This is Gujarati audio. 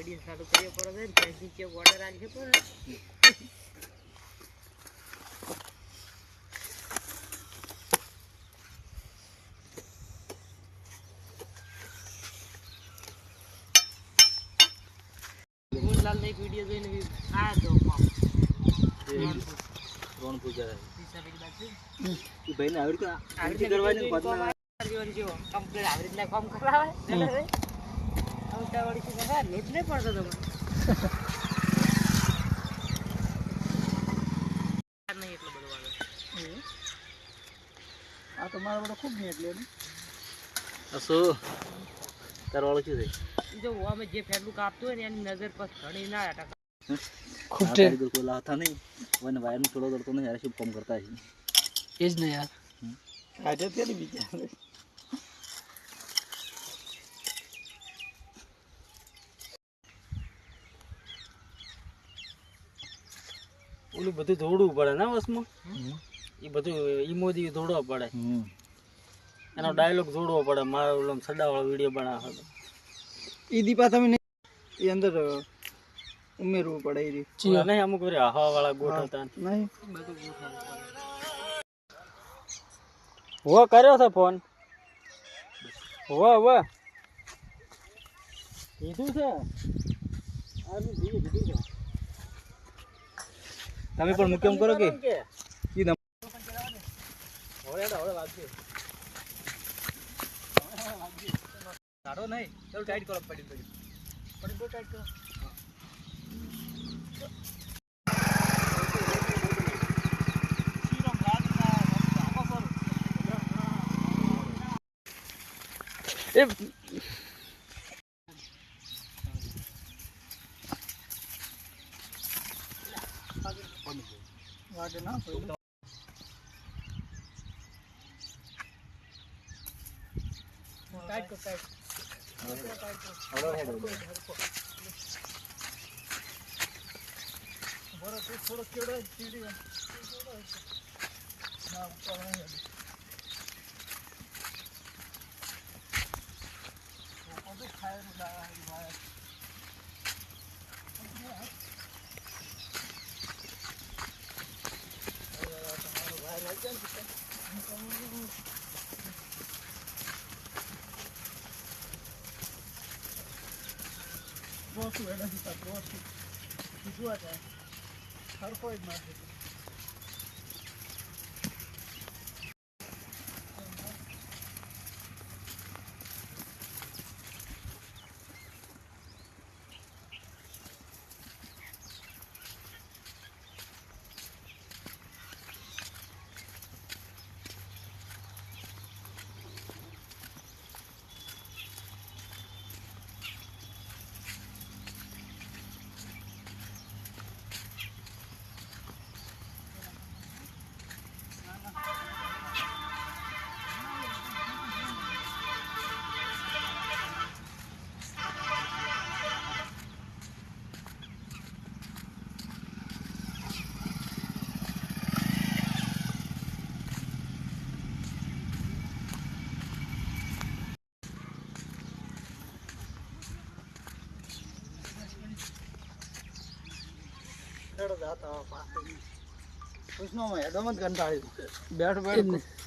વીડિયો ચાલુ કર્યો પડે ને ઓર્ડર આવી મોહનલાલનો એક વીડિયો જોઈને આ. પૂજા. ભાઈ પૈકી બાજુ. એ આવી રીતે આવી આરતી રીતે કરવાની કમ્પ્લીટ આવી રીતના કામ કરાવે. ઉતાવળી થી કરે, નેટ નહીં પડતો તમને. આ નહીં એટલો બધો વાગે. આ તો મારા બધા ખૂબ નહીં એટલે અસો તારો વાળો શું થાય જો અમે જે ફેરલું કાપતું હોય ને એની નજર પર ઘણી ના અટક ખૂબ આ લાવતા નહીં. વન વાયરનું થોડો કરતો નહીં યાર શું કામ કરતા છે એ જ ને યાર. કાઢે તે બીજા. ઓલું બધું દોડવું પડે ને વસમાં? એ બધું ઈમોદી દોડવા પડે. એનો ડાયલોગ જોડવો પડે. મારો ઓલો સડાવાળો વીડિયો બનાવે એ દીપા તમે એ અંદર ઉમેરવું પડે એ રીત. નહીં અમુક વાર હવા વાળા ગોઠવતા. નહીં. હો કર્યો છે ફોન હો હો. કીધું છે. આ કીધું છે. તમે પણ મુકેમ કરો કે ઈ તમ- હવે હેડો, હવે વાગશે. કાઢો નહીં ચાલો ટાઈટ કરો પડી પડી પડી ગયો ટાઈટ કરો. એ વાગે ના પડે ટાઈટ કર, ટાઈટ. હવે હેડો પ્રોસું એને દીધા પ્રોસું બીજું આ જાય સરખો જ માર દીધો હેડો જાતા પાસે. કૃષ્ણમાં હેડોમાં જ કંટાળી બેઠ બેઠ